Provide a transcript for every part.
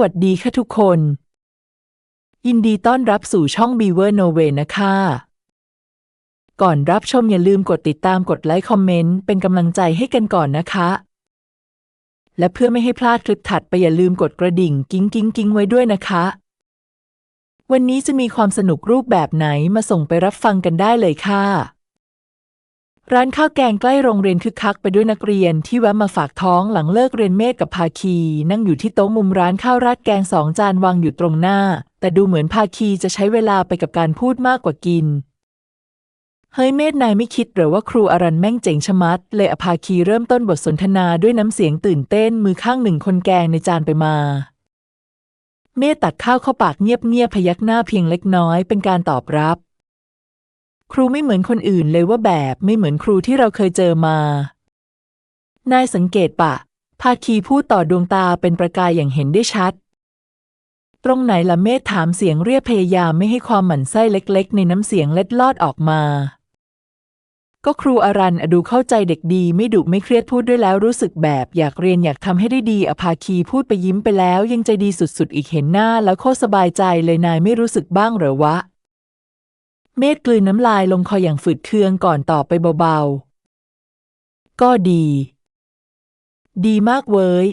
วัสดีค่ะทุกคน ยินดีต้อนรับสู่ช่อง Beaver No Way นะคะ ก่อนรับชมอย่าลืมกดติดตามกดไลค์คอมเมนต์เป็นกำลังใจให้กันก่อนนะคะ และเพื่อไม่ให้พลาดคลิปถัดไปอย่าลืมกดกระดิ่งกิ้งกิ้งกิ้งไว้ด้วยนะคะ วันนี้จะมีความสนุกรูปแบบไหนมาส่งไปรับฟังกันได้เลยค่ะ ร้านข้าวแกงใกล้โรงเรียนคึกคักไปด้วยนักเรียนที่แวะมาฝากท้องหลังเลิกเรียนเมธกับภาคี นั่งอยู่ที่โต๊ะมุมร้านข้าวราดแกงสองจานวางอยู่ตรงหน้า แต่ดูเหมือนภาคีจะใช้เวลาไปกับการพูดมากกว่ากิน เฮ้ยเมธนายไม่คิดหรือว่าครูอรันแม่งเจ๋งชะมัด เลยอภาคีเริ่มต้นบทสนทนาด้วยน้ำเสียงตื่นเต้นมือข้างหนึ่งคนแกงในจานไปมา เมธตัดข้าวเข้าปากเงียบๆพยักหน้าเพียงเล็กน้อยเป็นการตอบรับ ครูไม่เหมือนคนอื่นเลยว่าแบบไม่เหมือนครูที่เราเคยเจอมา นายสังเกตปะ ภาคีพูดต่อดวงตาเป็นประกายอย่างเห็นได้ชัด ตรงไหนละเมธถามเสียงเรียบพยายามไม่ให้ความหมั่นไส้เล็กๆ ในน้ำเสียงเล็ดลอดออกมา ก็ครูอารันอะดูเข้าใจเด็กดีไม่ดุไม่เครียดพูดด้วยแล้วรู้สึกแบบอยากเรียนอยากทำให้ได้ดีอภาคีพูดไปยิ้มไปแล้ว ยังใจดีสุดๆ อีกเห็นหน้าแล้วโคตรสบายใจเลยนายไม่รู้สึกบ้างเหรอวะ เมธกลืนน้ำลายลงคออย่างฝืดเคืองก่อนตอบไปเบาๆ ก็ดี ดีมากเว้ย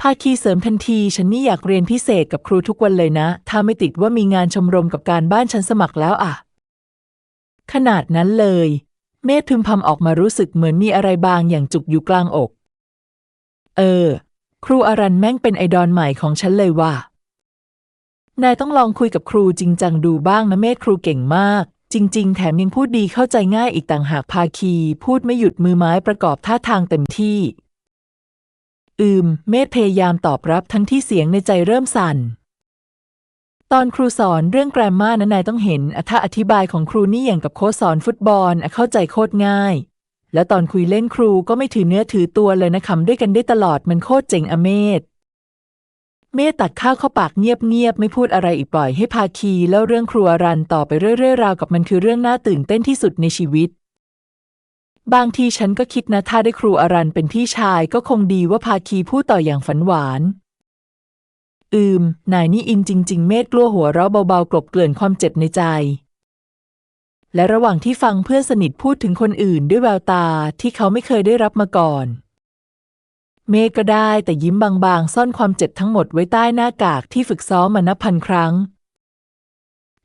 ภาคีเสริมทันที ฉันนี่อยากเรียนพิเศษกับครูทุกวันเลยนะ ถ้าไม่ติดว่ามีงานชมรมกับการบ้านฉันสมัครแล้วอะขนาดนั้นเลย เมธพึมพำออกมารู้สึกเหมือนมีอะไรบางอย่างจุกอยู่กลางอก เออ ครูอารันแม่งเป็นไอดอลใหม่ของฉันเลยว่ะนายต้องลองคุยกับครูจริงจังดูบ้างนะเมธครูเก่งมาก จริง ๆ แถมยังพูดดีเข้าใจง่ายอีกต่างหากภาคี พูดไม่หยุดมือไม้ประกอบท่าทางเต็มที่ อืม เมธพยายามตอบรับทั้งที่เสียงในใจเริ่มสั่น ตอนครูสอนเรื่องแกรมมานะนายต้องเห็นออธิบายของครูนี่อย่างกับโค้ชสอนฟุตบอลเข้าใจโคตรง่าย แล้วตอนคุยเล่นครูก็ไม่ถือเนื้อถือตัวเลยนะคำด้วยกันได้ตลอดมันโคตรเจ๋งอเมธ เมธตักข้าวเข้าปากเงียบๆไม่พูดอะไรอีกปล่อยให้ภาคีเล่าเรื่องครัวรันต่อไปเรื่อยๆราวกับมันคือเรื่องน่าตื่นเต้นที่สุดในชีวิต บางทีฉันก็คิดนะถ้าได้ครูอรันเป็นพี่ชายก็คงดีว่าภาคีพูดต่ออย่างฝันหวาน อืม นายนี่อินจริง ๆ เมธกลัวหัวเราะเบาๆกลบเกลื่อนความเจ็บในใจ และระหว่างที่ฟังเพื่อนสนิทพูดถึงคนอื่นด้วยแววตาที่เขาไม่เคยได้รับมาก่อน เมฆก็ได้แต่ยิ้มบางๆ ซ่อนความเจ็บทั้งหมดไว้ใต้หน้ากากที่ฝึกซ้อมมานับพันครั้ง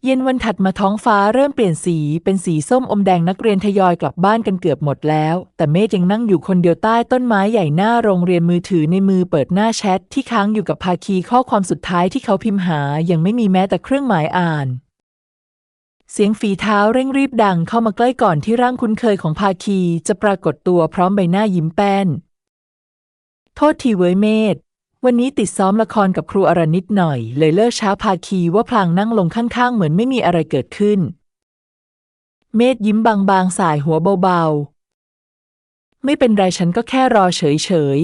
เย็นวันถัดมาท้องฟ้าเริ่มเปลี่ยนสีเป็นสีส้มอมแดงนักเรียนทยอยกลับบ้านกันเกือบหมดแล้ว แต่เมฆยังนั่งอยู่คนเดียวใต้ต้นไม้ใหญ่หน้าโรงเรียนมือถือในมือเปิดหน้าแชทที่ค้างอยู่กับภาคีข้อความสุดท้ายที่เขาพิมพ์หายังไม่มีแม้แต่เครื่องหมายอ่านเสียงฝีเท้าเร่งรีบดังเข้ามาใกล้ก่อนที่ร่างคุ้นเคยของภาคี จะปรากฏตัวพร้อมใบหน้ายิ้มแป้น โทษทีเว้ยเมธวันนี้ติดซ้อมละครกับครูอรนิดหน่อย เลยเลิกช้าภาคีว่าพลางนั่งลงข้างๆ เหมือนไม่มีอะไรเกิดขึ้น เมธยิ้มบางๆ สายหัวเบาๆ ไม่เป็นไรฉันก็แค่รอเฉย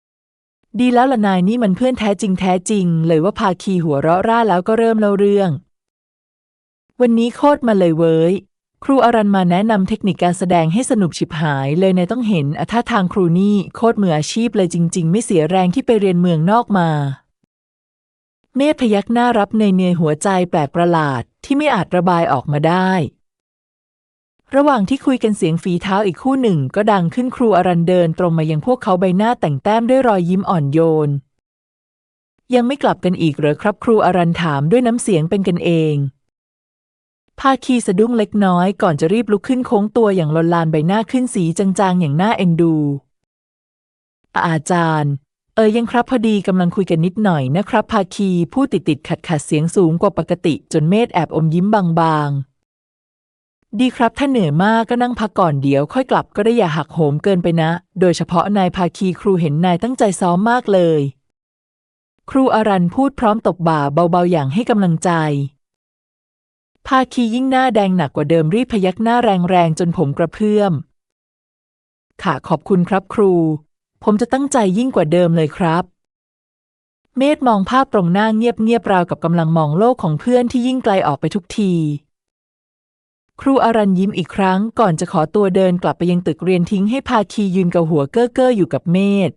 ๆ ดีแล้วละนายนี่มันเพื่อนแท้จริงแท้จริง เลยว่าภาคีหัวเราะร่าแล้วก็เริ่มเล่าเรื่อง วันนี้โคตรมาเลยเว้ย ครูอรันมาแนะนำเทคนิคการแสดงให้สนุกฉิบหายเลยในต้องเห็นอท่าทางครูนี่โคตรมืออาชีพเลยจริง ๆ ไม่เสียแรงที่ไปเรียนเมืองนอกมา เมธพยักหน้ารับในเนยหัวใจแปลกประหลาดที่ไม่อาจระบายออกมาได้ระหว่างที่คุยกันเสียงฝีเท้าอีกคู่หนึ่งก็ดังขึ้นครูอรันเดินตรงมายังพวกเขาใบหน้าแต่งแต้มด้วยรอยยิ้มอ่อนโยน ยังไม่กลับกันอีกเหรอครับ ครูอรันถามด้วยน้ำเสียงเป็นกันเอง ภาคีสะดุ้งเล็กน้อยก่อนจะรีบลุกขึ้นโค้งตัวอย่างลนลานใบหน้าขึ้นสีจางๆ อย่างน่าเอ็นดู อาจารย์ เออยังครับพอดีกำลังคุยกันนิดหน่อยนะครับ ภาคีพูดติดติดขัดขัดเสียงสูงกว่าปกติจนเมธแอบอมยิ้มบางๆ ดีครับถ้าเหนื่อยมากก็นั่งพักก่อนเดี๋ยว ค่อยกลับก็ได้อย่าหักโหมเกินไปนะ โดยเฉพาะนายภาคีครูเห็นนายตั้งใจซ้อมมากเลย ครูอรันพูดพร้อมตบบ่าเบาๆอย่างให้กำลังใจ ภาคียิ่งหน้าแดงหนักกว่าเดิมรีบพยักหน้าแรงๆจนผมกระเพื่อม ค่ะขอบคุณครับครู ผมจะตั้งใจยิ่งกว่าเดิมเลยครับ เมธมองภาพตรงหน้าเงียบๆราวกับกำลังมองโลกของเพื่อนที่ยิ่งไกลออกไปทุกที ครูอารันยิ้มอีกครั้งก่อนจะขอตัวเดินกลับไปยังตึกเรียนทิ้งให้ภาคียืนกับหัวเก้อเก้อๆอยู่กับเมธ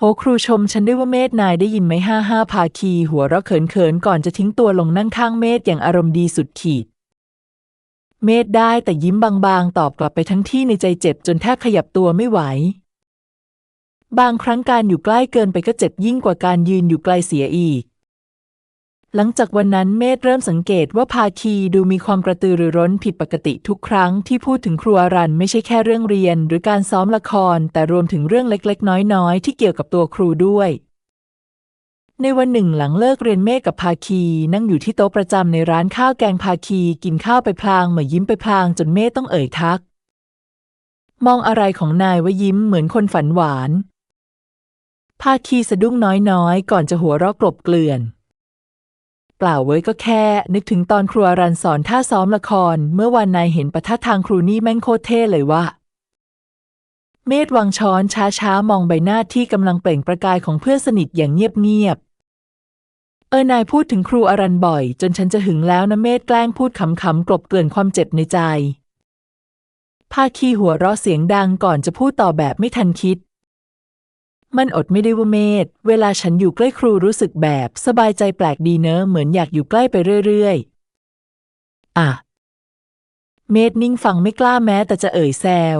โหครูชมฉันด้วยว่าเมธนายได้ยินไหมห้าห้าพาคีหัวเราะเขินเขินๆก่อนจะทิ้งตัวลงนั่งข้างเมธอย่างอารมณ์ดีสุดขีด เมธได้แต่ยิ้มบางๆ ตอบกลับไปทั้งที่ในใจเจ็บจนแทบขยับตัวไม่ไหว บางครั้งการอยู่ใกล้เกินไปก็เจ็บยิ่งกว่าการยืนอยู่ไกลเสียอีก หลังจากวันนั้นเมธเริ่มสังเกตว่าภาคีดูมีความกระตือรือร้นผิดปกติทุกครั้งที่พูดถึงครูอารันไม่ใช่แค่เรื่องเรียน หรือการซ้อมละคร แต่รวมถึงเรื่องเล็กๆ น้อยๆ ที่เกี่ยวกับตัวครูด้วย ในวันหนึ่งหลังเลิกเรียนเมฆกับภาคีนั่งอยู่ที่โต๊ะประจำในร้านข้าวแกงภาคีกินข้าวไปพลางเหมือยิ้มไปพลางจนเมฆต้องเอ่ยทัก มองอะไรของนายว่ายิ้มเหมือนคนฝันหวาน ภาคีสะดุ้งน้อยๆ ก่อนจะหัวเราะกลบเกลื่อน เปล่าเว้ยก็แค่ นึกถึงตอนครูอารันสอนท่าซ้อมละคร เมื่อวันนายเห็นประทัดทางครูนี่แม่งโคตรเท่เลยว่ะเมธวางช้อนช้าๆ มองใบหน้าที่กำลังเปล่งประกายของเพื่อนสนิทอย่างเงียบๆ เออนายพูดถึงครูอารันบ่อย จนฉันจะหึงแล้วนะเมธแกล้งพูดขำๆกลบเกลื่อนความเจ็บในใจ ภาคีหัวเราะเสียงดังก่อนจะพูดต่อแบบไม่ทันคิด มันอดไม่ได้ว่าเมธเวลาฉันอยู่ใกล้ครูรู้สึกแบบสบายใจแปลกดีเนอะเหมือนอยากอยู่ใกล้ไปเรื่อยๆ อะ เมธนิ่งฟังไม่กล้าแม้แต่จะเอ่ยแซว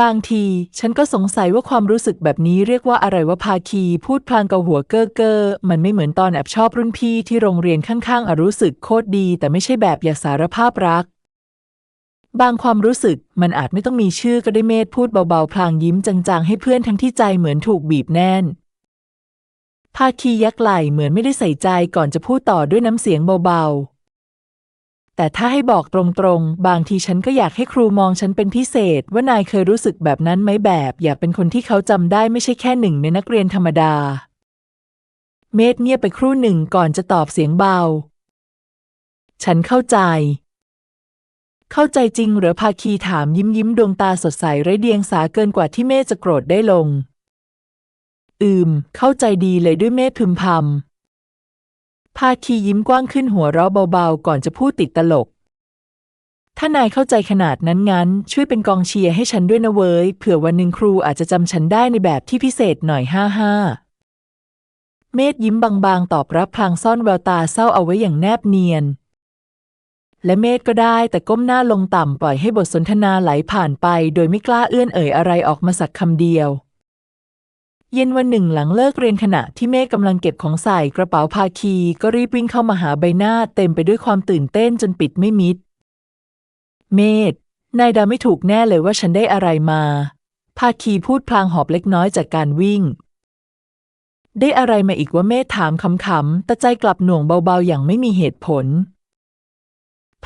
บางทีฉันก็สงสัยว่าความรู้สึกแบบนี้เรียกว่าอะไรว่าภาคีพูดพลางเกาหัวเก้อเก้อมันไม่เหมือนตอนแอบชอบรุ่นพี่ที่โรงเรียนข้างๆอะรู้สึกโคตรดี แต่ไม่ใช่แบบอยากสารภาพรัก บางความรู้สึกมันอาจไม่ต้องมีชื่อก็ได้เมธพูดเบาๆ พลางยิ้มจางๆ ให้เพื่อนทั้งที่ใจเหมือนถูกบีบแน่น ภาคียักไหล่เหมือนไม่ได้ใส่ใจก่อนจะพูดต่อด้วยน้ำเสียงเบาๆ แต่ถ้าให้บอกตรงๆ บางทีฉันก็อยากให้ครูมองฉันเป็นพิเศษ ว่านายเคยรู้สึกแบบนั้นไหมแบบ อยากเป็นคนที่เขาจำได้ไม่ใช่แค่หนึ่งในนักเรียนธรรมดา เมธเงียบไปครู่หนึ่งก่อนจะตอบเสียงเบา ฉันเข้าใจ เข้าใจจริงหรือภาคีถามยิ้มยิ้มดวงตาสดใสไร้เดียงสาเกินกว่าที่เมธจะโกรธได้ลง อืม เข้าใจดีเลยด้วยเมธพึมพำภาคียิ้มกว้างขึ้นหัวเราะเบาๆ ก่อนจะพูดติดตลก ถ้านายเข้าใจขนาดนั้นงั้น ช่วยเป็นกองเชียร์ให้ฉันด้วยนะเว้ย เผื่อวันหนึ่งครูอาจจะจำฉันได้ในแบบที่พิเศษหน่อยห้าห้าเมธยิ้มบางๆ ตอบรับพลางซ่อนแววตาเศร้าเอาไว้อย่างแนบเนียน และเมธก็ได้แต่ก้มหน้าลงต่ำปล่อยให้บทสนทนาไหลผ่านไป โดยไม่กล้าเอื้อนเอ่ยอะไรออกมาสักคำเดียว เย็นวันหนึ่งหลังเลิกเรียนขณะที่เมฆกำลังเก็บของใส่กระเป๋าภาคี ก็รีบวิ่งเข้ามาหาใบหน้าเต็มไปด้วยความตื่นเต้นจนปิดไม่มิด เมธนายดาไม่ถูกแน่เลยว่าฉันได้อะไรมา ภาคีพูดพลางหอบเล็กน้อยจากการวิ่ง ได้อะไรมาอีกว่าเมธถามขำๆแต่ใจกลับหน่วงเบาๆอย่างไม่มีเหตุผล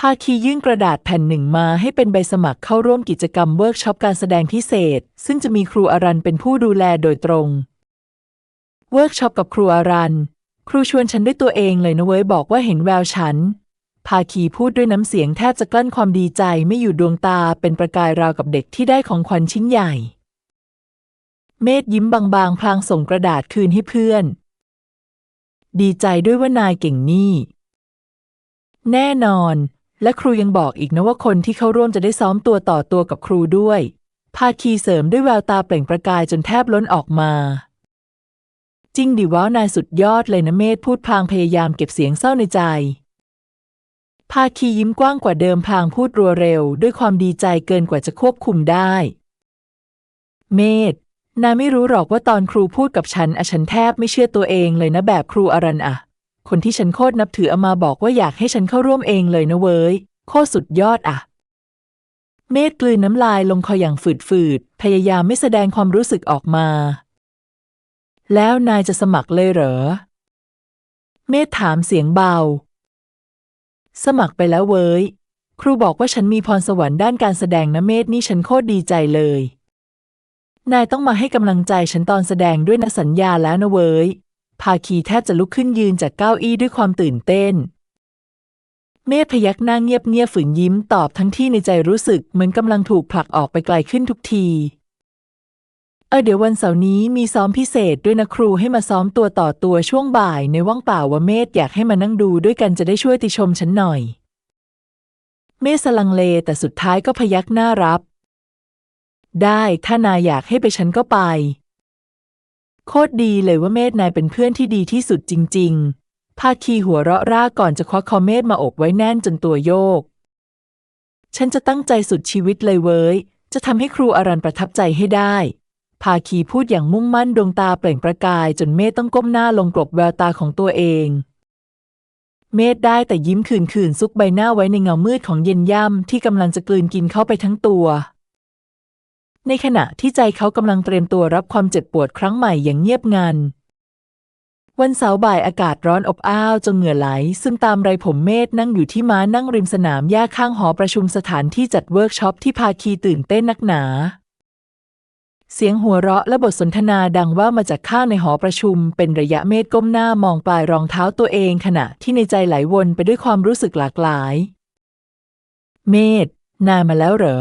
ภาคียื่นกระดาษแผ่นหนึ่งมาให้เป็นใบสมัครเข้าร่วมกิจกรรมเวิร์กช็อปการแสดงพิเศษ ซึ่งจะมีครูอารันเป็นผู้ดูแลโดยตรง เวิร์กช็อปกับครูอารัน ครูชวนฉันด้วยตัวเองเลยนะเว้ยบอกว่าเห็นแววฉัน ภาคีพูดด้วยน้ำเสียงแทบจะกลั้นความดีใจไม่อยู่ดวงตาเป็นประกายราวกับเด็กที่ได้ของขวัญชิ้นใหญ่ เมธยิ้มบางๆพลางส่งกระดาษคืนให้เพื่อน ดีใจด้วยว่านายเก่งนี่ แน่นอน และครูยังบอกอีกนะว่าคนที่เข้าร่วมจะได้ซ้อมตัวต่อตัวกับครูด้วย ภาคีเสริมด้วยแววตาเปล่งประกายจนแทบล้นออกมา จริงดิว้าวนายสุดยอดเลยนะเมธพูดพลางพยายามเก็บเสียงเศร้าในใจ ภาคียิ้มกว้างกว่าเดิมพลางพูดรัวเร็ว ด้วยความดีใจเกินกว่าจะควบคุมได้ เมธนายไม่รู้หรอกว่าตอนครูพูดกับฉันอะฉันแทบไม่เชื่อตัวเองเลยนะแบบครูอารันอะ คนที่ฉันโคตรนับถือเอามาบอกว่าอยากให้ฉันเข้าร่วมเองเลยนะเว้ย โคตรสุดยอดอะ เมธกลืนน้ำลายลงคออย่างฝืดๆ พยายามไม่แสดงความรู้สึกออกมา แล้วนายจะสมัครเลยเหรอ เมธถามเสียงเบา สมัครไปแล้วเว้ย ครูบอกว่าฉันมีพรสวรรค์ด้านการแสดงนะเมธนี่ฉันโคตรดีใจเลย นายต้องมาให้กำลังใจฉันตอนแสดงด้วยนะสัญญาแล้วนะเว้ย ภาคีแทบจะลุกขึ้นยืนจากเก้าอี้ด้วยความตื่นเต้น เมธพยักหน้าเงียบเงียบฝืนยิ้มตอบทั้งที่ในใจรู้สึกเหมือนกำลังถูกผลักออกไปไกลขึ้นทุกทีเออเดี๋ยววันเสาร์นี้มีซ้อมพิเศษด้วยนะครูให้มาซ้อมตัวต่อตัวช่วงบ่ายในว่างเปล่าว่าเมธอยากให้มานั่งดูด้วยกันจะได้ช่วยติชมฉันหน่อย เมธสลังเลแต่สุดท้ายก็พยักหน้ารับ ได้ถ้านายอยากให้ไปฉันก็ไป โคตรดีเลยว่าเมธนายเป็นเพื่อนที่ดีที่สุดจริง ๆ ภาคีหัวเราะร่าก่อนจะควักคอเมธมาอกไว้แน่นจนตัวโยก ฉันจะตั้งใจสุดชีวิตเลยเว้ย จะทำให้ครูอารันประทับใจให้ได้ ภาคีพูดอย่างมุ่งมั่นดวงตาเปล่งประกายจนเมธต้องก้มหน้าลงกลบแววตาของตัวเอง เมธได้แต่ยิ้มคืนๆซุกใบหน้าไว้ในเงามืดของเย็นย่ำที่กำลังจะกลืนกินเข้าไปทั้งตัว ในขณะที่ใจเขากำลังเตรียมตัวรับความเจ็บปวดครั้งใหม่อย่างเงียบงัน วันเสาร์บ่ายอากาศร้อนอบอ้าวจนเหงื่อไหล ซึ่งตามไรผมเมธนั่งอยู่ที่ม้านั่งริมสนามหญ้าข้างหอประชุมสถานที่จัดเวิร์กช็อปที่พาคีตื่นเต้นนักหนา เสียงหัวเราะและบทสนทนาดังว่ามาจากข้างในหอประชุม เป็นระยะเมธก้มหน้ามองปลายรองเท้าตัวเอง ขณะที่ในใจไหลวนไปด้วยความรู้สึกหลากหลาย เมธนายมาแล้วเหรอ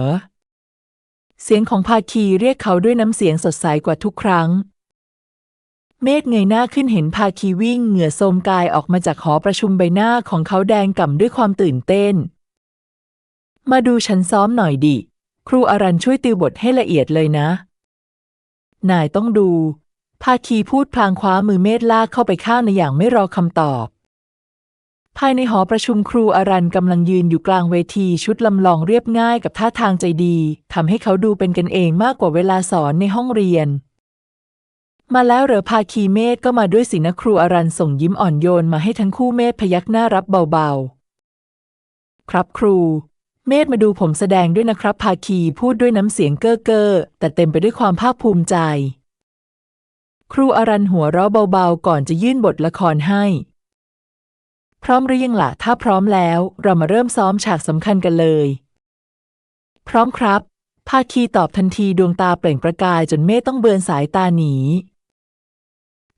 เสียงของภาคีเรียกเขาด้วยน้ำเสียงสดใสกว่าทุกครั้ง เมธเงยหน้าขึ้นเห็นภาคีวิ่งเหงื่อโทมกายออกมาจากหอประชุมใบหน้าของเขาแดงก่ำด้วยความตื่นเต้น มาดูฉันซ้อมหน่อยดิ ครูอรันช่วยติวบทให้ละเอียดเลยนะ นายต้องดู ภาคีพูดพลางคว้ามือเมธลากเข้าไปข้างในอย่างไม่รอคำตอบ ภายในหอประชุมครูอารันกำลังยืนอยู่กลางเวทีชุดลำลองเรียบง่ายกับท่าทางใจดีทำให้เขาดูเป็นกันเองมากกว่าเวลาสอนในห้องเรียน มาแล้วเหรอภาคีเมธก็มาด้วยสีหนะครูอารันส่งยิ้มอ่อนโยนมาให้ทั้งคู่เมธพยักหน้ารับเบาๆ ครับครู เมธมาดูผมแสดงด้วยนะครับภาคีพูดด้วยน้ำเสียงเก้อเก้อแต่เต็มไปด้วยความภาคภูมิใจ ครูอารันหัวเราะเบาๆ ก่อนจะยื่นบทละครให้ พร้อมหรือยังล่ะ ถ้าพร้อมแล้วเรามาเริ่มซ้อมฉากสำคัญกันเลย พร้อมครับ ภาคีตอบทันทีดวงตาเปล่งประกายจนเมธต้องเบือนสายตาหนี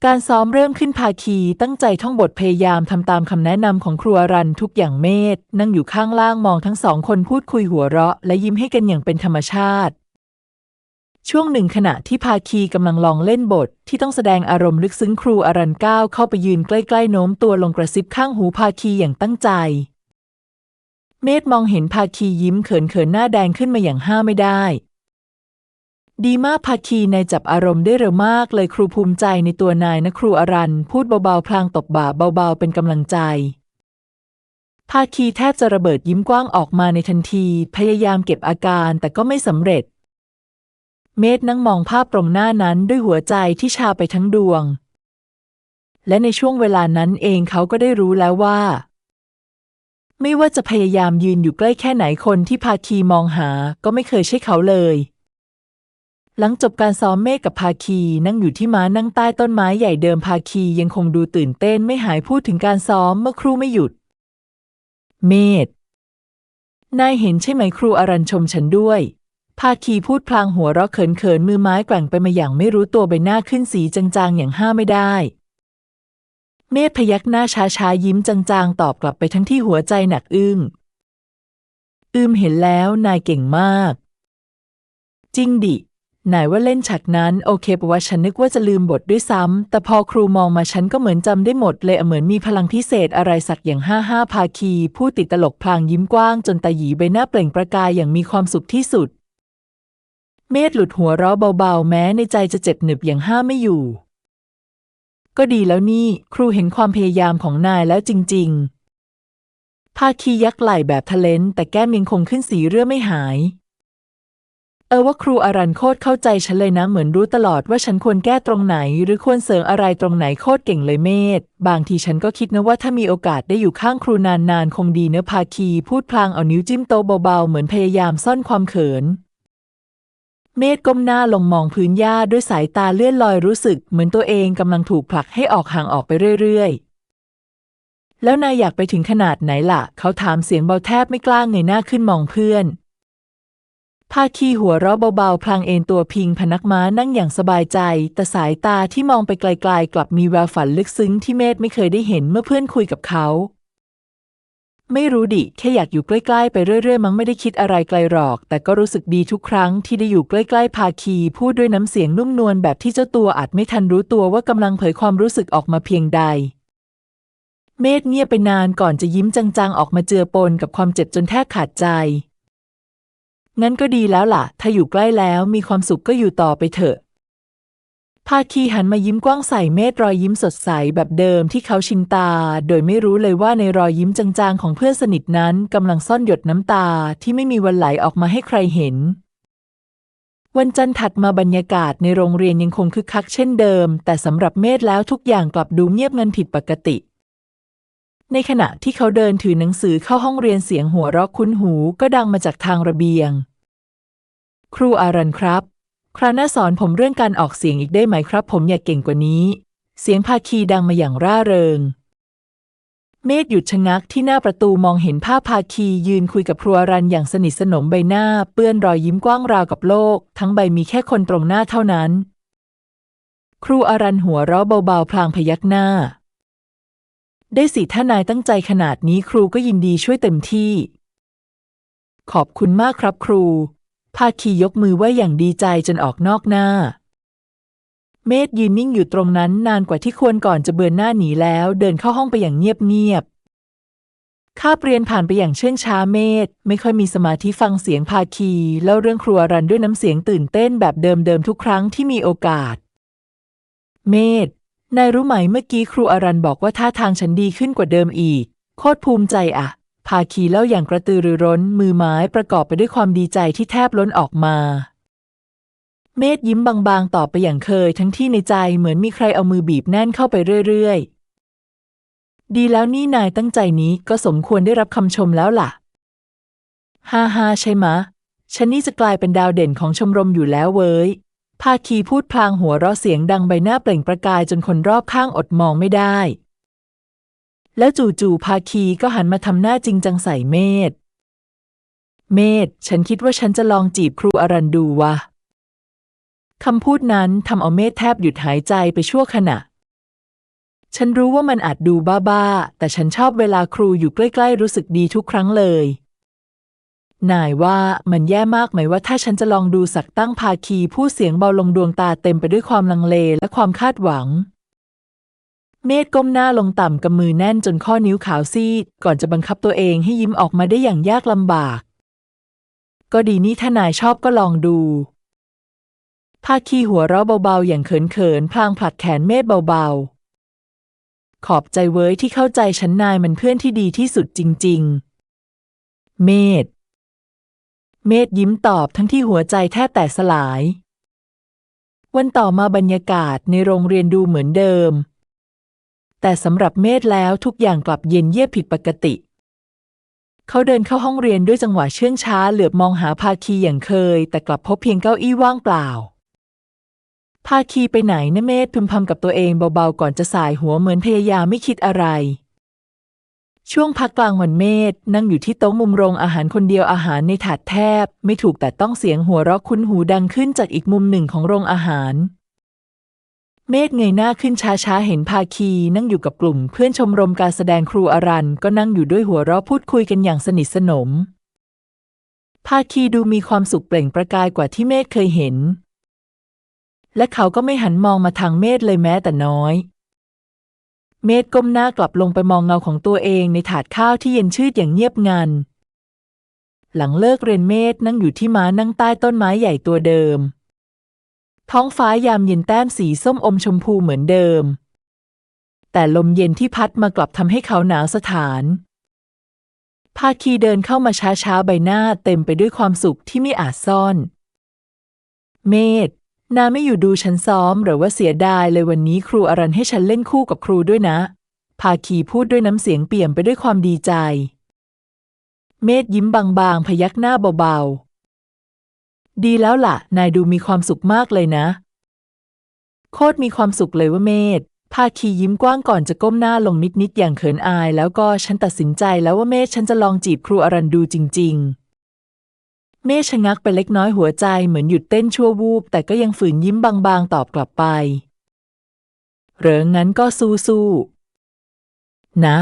การซ้อมเริ่มขึ้นภาคีตั้งใจท่องบทพยายามทำตามคำแนะนำของครูอารันทุกอย่างเมธนั่งอยู่ข้างล่างมองทั้งสองคนพูดคุยหัวเราะ และยิ้มให้กันอย่างเป็นธรรมชาติ ช่วงหนึ่งขณะที่ภาคีกำลังลองเล่นบท ที่ต้องแสดงอารมณ์ลึกซึ้งครูอารันก้าวเข้าไปยืนใกล้ๆโน้มตัวลงกระซิบข้างหูภาคีอย่างตั้งใจ เมธมองเห็นภาคียิ้มเขินๆหน้าแดงขึ้นมาอย่างห้าไม่ได้ ดีมากภาคีนายจับอารมณ์ได้เร็วมากเลยครูภูมิใจในตัวนายนะครูอารันพูดเบาๆพลางตบบ่าเบาๆเป็นกำลังใจภาคีแทบจะระเบิดยิ้มกว้างออกมาในทันที พยายามเก็บอาการแต่ก็ไม่สำเร็จ เมธนั่งมองภาพตรงหน้านั้นด้วยหัวใจที่ชาไปทั้งดวง และในช่วงเวลานั้นเองเขาก็ได้รู้แล้วว่า ไม่ว่าจะพยายามยืนอยู่ใกล้แค่ไหนคนที่ภาคีมองหาก็ไม่เคยใช่เขาเลย หลังจบการซ้อมเมฆกับภาคีนั่งอยู่ที่ม้านั่งใต้ต้นไม้ใหญ่เดิมภาคียังคงดูตื่นเต้นไม่หายพูดถึงการซ้อมเมื่อครูไม่หยุด เมธนายเห็นใช่ไหมครูอารันชมฉันด้วย ภาคีพูดพลางหัวเราะเขินๆมือไม้แกว่งไปมาอย่างไม่รู้ตัวใบหน้าขึ้นสีจางๆอย่างห้าไม่ได้ เมธพยักหน้าช้าๆยิ้มจางๆ ตอบกลับไปทั้งที่หัวใจหนักอึ้งอืมเห็นแล้วนายเก่งมาก จริงดินายว่าเล่นฉากนั้นโอเคปะว่าฉันนึกว่าจะลืมบทด้วยซ้ำแต่พอครูมองมาฉันก็เหมือนจำได้หมดเลยเหมือนมีพลังพิเศษอะไรสักอย่างห้าห้าภาคีพูดติดตลกพลางยิ้มกว้างจนตาหยีใบหน้าเปล่งประกายอย่างมีความสุขที่สุด เมธหลุดหัวเราะเบาๆ แม้ในใจจะเจ็บหนึบอย่างห้ามไม่อยู่ ก็ดีแล้วนี่ครูเห็นความพยายามของนายแล้วจริง ๆ ภาคียักไหล่แบบทะเลนแต่แก้มยังคงขึ้นสีเรื่อไม่หาย เออว่าครูอารันโคตรเข้าใจฉันเลยนะ เหมือนรู้ตลอดว่าฉันควรแก้ตรงไหน หรือควรเสริมอะไรตรงไหนโคตรเก่งเลยเมธบางทีฉันก็คิดนะว่าถ้ามีโอกาสได้อยู่ข้างครูนานๆคงดีเนื้อะภาคี พูดพลางเอานิ้วจิ้มโตะเบาๆเหมือนพยายามซ่อนความเขิน เมธก้มหน้าลงมองพื้นหญ้าด้วยสายตาเลื่อนลอยรู้สึก เหมือนตัวเองกำลังถูกผลักให้ออกห่างออกไปเรื่อยๆ แล้วนายอยากไปถึงขนาดไหนล่ะ เขาถามเสียงเบาแทบไม่กล้าเงยหน้าขึ้นมองเพื่อนภาคีหัวเราะเบาๆ พลางเอนตัวพิงพนักม้านั่งอย่างสบายใจ แต่สายตาที่มองไปไกลๆ กลับมีแววฝันลึกซึ้งที่เมธไม่เคยได้เห็นเมื่อเพื่อนคุยกับเขา ไม่รู้ดิ แค่อยากอยู่ใกล้ๆ ไปเรื่อยๆ มั้งไม่ได้คิดอะไรไกลหรอก แต่ก็รู้สึกดีทุกครั้งที่ได้อยู่ใกล้ๆ ภาคี พูดด้วยน้ำเสียงนุ่มนวลแบบที่เจ้าตัวอาจไม่ทันรู้ตัวว่ากำลังเผยความรู้สึกออกมาเพียงใด เมธเงียบไปนานก่อนจะยิ้มจางๆ ออกมาเจือปนกับความเจ็บจนแทบขาดใจ งั้นก็ดีแล้วล่ะ ถ้าอยู่ใกล้แล้วมีความสุขก็อยู่ต่อไปเถอะ ภาคีหันมายิ้มกว้างใส่เมธรอยยิ้มสดใสแบบเดิมที่เขาชินตา โดยไม่รู้เลยว่าในรอยยิ้มจางๆ ของเพื่อนสนิทนั้นกำลังซ่อนหยดน้ำตาที่ไม่มีวันไหลออกมาให้ใครเห็น วันจันทร์ถัดมาบรรยากาศในโรงเรียนยังคงคึกคักเช่นเดิม แต่สำหรับเมธแล้วทุกอย่างกลับดูเงียบเงันผิดปกติ ในขณะที่เขาเดินถือหนังสือเข้าห้องเรียนเสียงหัวเราะคุ้นหูก็ดังมาจากทางระเบียง ครูอารันครับ คราวหน้าสอนผมเรื่องการออกเสียงอีกได้ไหมครับ ผมอยากเก่งกว่านี้ เสียงภาคีดังมาอย่างร่าเริง เมธหยุดชะงักที่หน้าประตูมองเห็นภาพภาคียืนคุยกับครัวรันอย่างสนิทสนมใบหน้า เปื้อนรอยยิ้มกว้างราวกับโลก ทั้งใบมีแค่คนตรงหน้าเท่านั้น ครูอารันหัวเราะเบาๆพลางพยักหน้า ได้สิถ้านายตั้งใจขนาดนี้ครูก็ยินดีช่วยเต็มที่ ขอบคุณมากครับครู ภาคียกมือไหว้อย่างดีใจจนออกนอกหน้า เมธยืนนิ่งอยู่ตรงนั้นนานกว่าที่ควรก่อนจะเบือนหน้าหนีแล้ว เดินเข้าห้องไปอย่างเงียบๆคาบเรียนผ่านไปอย่างเชื่องช้าเมธไม่ค่อยมีสมาธิฟังเสียงภาคีเล่าเรื่องครัวรันด้วยน้ำเสียงตื่นเต้นแบบเดิมๆทุกครั้งที่มีโอกาส เมธนายรู้ไหมเมื่อกี้ครูอารันบอกว่าท่าทางฉันดีขึ้นกว่าเดิมอีก โคตรภูมิใจอะ ภาคีเล่าอย่างกระตือรือร้นมือไม้ประกอบไปด้วยความดีใจที่แทบล้นออกมา เมธยิ้มบางๆตอบไปอย่างเคย ทั้งที่ในใจเหมือนมีใครเอามือบีบแน่นเข้าไปเรื่อยๆ ดีแล้วนี่นายตั้งใจนี้ก็สมควรได้รับคำชมแล้วล่ะฮ่าฮ่าใช่ไหมฉันนี่จะกลายเป็นดาวเด่นของชมรมอยู่แล้วเว้ย ภาคีพูดพลางหัวเราะเสียงดังใบหน้าเปล่งประกายจนคนรอบข้างอดมองไม่ได้ แล้วจู่ๆภาคีก็หันมาทำหน้าจริงจังใส่เมธ เมธ ฉันคิดว่าฉันจะลองจีบครูอรันดูวะคำพูดนั้นทำเอาเมธแทบหยุดหายใจไปชั่วขณะ ฉันรู้ว่ามันอาจดูบ้าๆ แต่ฉันชอบเวลาครูอยู่ใกล้ๆ รู้สึกดีทุกครั้งเลย นายว่ามันแย่มากไหมว่าถ้าฉันจะลองดูสักตั้งภาคีผู้เสียงเบาลงดวงตาเต็มไปด้วยความลังเลและความคาดหวัง เมธก้มหน้าลงต่ำกำมือแน่นจนข้อนิ้วขาวซีด ก่อนจะบังคับตัวเองให้ยิ้มออกมาได้อย่างยากลำบาก ก็ดีนี่ถ้านายชอบก็ลองดู ภาคีหัวเราะเบาๆ อย่างเขินๆพลางผลักแขนเมธเบาๆ ขอบใจเว้ยที่เข้าใจฉันนายมันเพื่อนที่ดีที่สุดจริง ๆ เมธเมธยิ้มตอบทั้งที่หัวใจแทบแตกสลาย วันต่อมาบรรยากาศในโรงเรียนดูเหมือนเดิม แต่สำหรับเมธแล้วทุกอย่างกลับเย็นเยียบผิดปกติ เขาเดินเข้าห้องเรียนด้วยจังหวะเชื่องช้า เหลือบมองหาภาคีอย่างเคย แต่กลับพบเพียงเก้าอี้ว่างเปล่า ภาคีไปไหนนะเมธพึมพำกับตัวเองเบาๆก่อนจะสายหัวเหมือนพยายามไม่คิดอะไร ช่วงพักกลางวันเมธนั่งอยู่ที่โต๊ะมุมโรงอาหารคนเดียวอาหารในถาดแทบ ไม่ถูกแต่ต้องเสียงหัวเราะคุ้นหูดังขึ้นจากอีกมุมหนึ่งของโรงอาหาร เมธเงยหน้าขึ้นช้าๆ เห็นภาคีนั่งอยู่กับกลุ่มเพื่อนชมรมการแสดงครูอรันก็นั่งอยู่ด้วยหัวเราะพูดคุยกันอย่างสนิทสนม ภาคีดูมีความสุขเปล่งประกายกว่าที่เมธเคยเห็น และเขาก็ไม่หันมองมาทางเมธเลยแม้แต่น้อย เมธก้มหน้ากลับลงไปมองเงาของตัวเองในถาดข้าวที่เย็นชืดอย่างเงียบงัน หลังเลิกเรียนเมธนั่งอยู่ที่ม้านั่งใต้ต้นไม้ใหญ่ตัวเดิม ท้องฟ้ายามเย็นแต้มสีส้มอมชมพูเหมือนเดิม แต่ลมเย็นที่พัดมากลับทำให้เขาหนาวสถาน ภาคีเดินเข้ามาช้าๆใบหน้าเต็มไปด้วยความสุขที่ไม่อาจซ่อน เมธนาไม่อยู่ดูฉันซ้อมหรือว่าเสียดายเลยวันนี้ครูอรันให้ฉันเล่นคู่กับครูด้วยนะ ภาคีพูดด้วยน้ำเสียงเปี่ยมไปด้วยความดีใจ เมธยิ้มบางๆ พยักหน้าเบาๆ ดีแล้วล่ะ นายดูมีความสุขมากเลยนะ โคตรมีความสุขเลยว่าเมธภาคียิ้มกว้างก่อนจะก้มหน้าลงนิดๆอย่างเขินอาย แล้วก็ฉันตัดสินใจแล้วว่าเมธฉันจะลองจีบครูอรันดูจริง ๆ เมธชะงักไปเล็กน้อยหัวใจเหมือนหยุดเต้นชั่ววูบ แต่ก็ยังฝืนยิ้มบางๆ ตอบกลับไปเหรองั้นก็สู้ๆนะ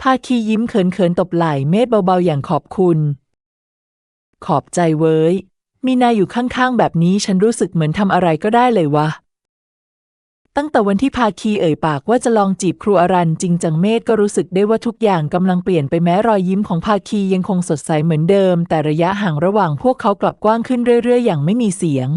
ภาคียิ้มเขินๆตบไหล่เมธเบาๆอย่างขอบคุณ ขอบใจเว้ย มีนายอยู่ข้างๆ แบบนี้ฉันรู้สึกเหมือนทำอะไรก็ได้เลยวะ ตั้งแต่วันที่ภาคีเอ่ยปากว่าจะลองจีบครูอรันจริงจังเมธก็รู้สึกได้ว่าทุกอย่างกำลังเปลี่ยนไปแม้รอยยิ้มของภาคียังคงสดใสเหมือนเดิม แต่ระยะห่างระหว่างพวกเขากลับกว้างขึ้นเรื่อยๆ อย่างไม่มีเสียง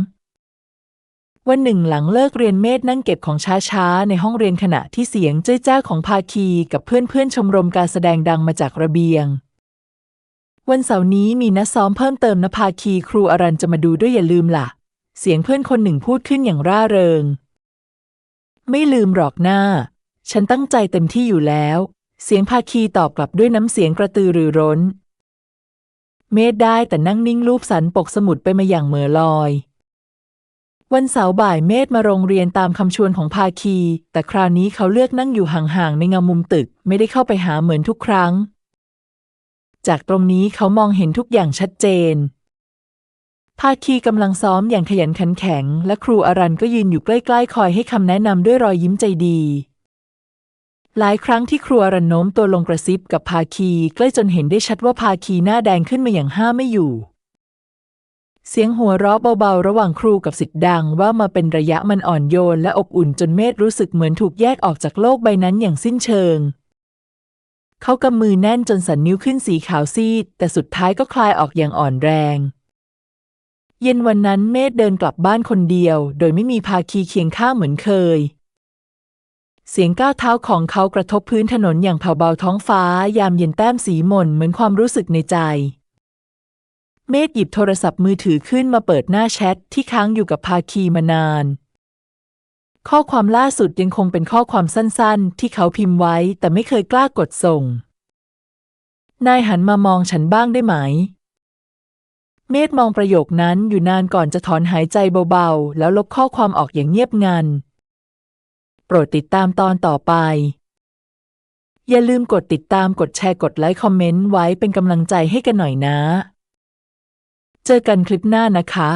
วันหนึ่งหลังเลิกเรียนเมธนั่งเก็บของช้าๆ ในห้องเรียนขณะที่เสียงเจ้ยจ้าของภาคีกับเพื่อนๆชมรมการแสดงดังมาจากระเบียง วันเสาร์นี้มีนัดซ้อมเพิ่มเติมนภาคีครูอรันจะมาดูด้วยอย่าลืมล่ะ เสียงเพื่อนคนหนึ่งพูดขึ้นอย่างร่าเริง ไม่ลืมหรอกหน้า ฉันตั้งใจเต็มที่อยู่แล้ว เสียงภาคีตอบกลับด้วยน้ำเสียงกระตือรือร้น เมธได้แต่นั่งนิ่งรูปสันปกสมุดไปมาอย่างเหม่อลอย วันเสาร์บ่ายเมธมาโรงเรียนตามคำชวนของภาคี แต่คราวนี้เขาเลือกนั่งอยู่ห่างๆในเงามุมตึก ไม่ได้เข้าไปหาเหมือนทุกครั้ง จากตรงนี้เขามองเห็นทุกอย่างชัดเจน ภาคีกำลังซ้อมอย่างขยันขันแข็ง และครูอรันก็ยืนอยู่ใกล้ๆ คอยให้คำแนะนำด้วยรอยยิ้มใจดี หลายครั้งที่ครูอรันโน้มตัวลงกระซิบกับภาคีใกล้จนเห็นได้ชัดว่าภาคีหน้าแดงขึ้นมาอย่างห้ามไม่อยู่ เสียงหัวเราะเบาๆ ระหว่างครูกับสิทธิ์ดังว่ามาเป็นระยะมันอ่อนโยนและอบอุ่นจนเมธรู้สึกเหมือนถูกแยกออกจากโลกใบนั้นอย่างสิ้นเชิง เขากำมือแน่นจนสันนิ้วขึ้นสีขาวซีด แต่สุดท้ายก็คลายออกอย่างอ่อนแรง เย็นวันนั้นเมธเดินกลับบ้านคนเดียว โดยไม่มีภาคีเคียงข้างเหมือนเคย เสียงก้าวเท้าของเขากระทบพื้นถนนอย่างเผาเบาท้องฟ้า ยามเย็นแต้มสีหม่นเหมือนความรู้สึกในใจ เมธหยิบโทรศัพท์มือถือขึ้นมาเปิดหน้าแชทที่ค้างอยู่กับภาคีมานาน ข้อความล่าสุดยังคงเป็นข้อความสั้นๆ ที่เขาพิมพ์ไว้แต่ไม่เคยกล้ากดส่ง นายหันมามองฉันบ้างได้ไหม เมธมองประโยคนั้นอยู่นานก่อนจะถอนหายใจเบาๆ แล้วลบข้อความออกอย่างเงียบงัน โปรดติดตามตอนต่อไป อย่าลืมกดติดตามกดแชร์กดไลค์คอมเมนต์ไว้เป็นกำลังใจให้กันหน่อยนะ เจอกันคลิปหน้านะคะ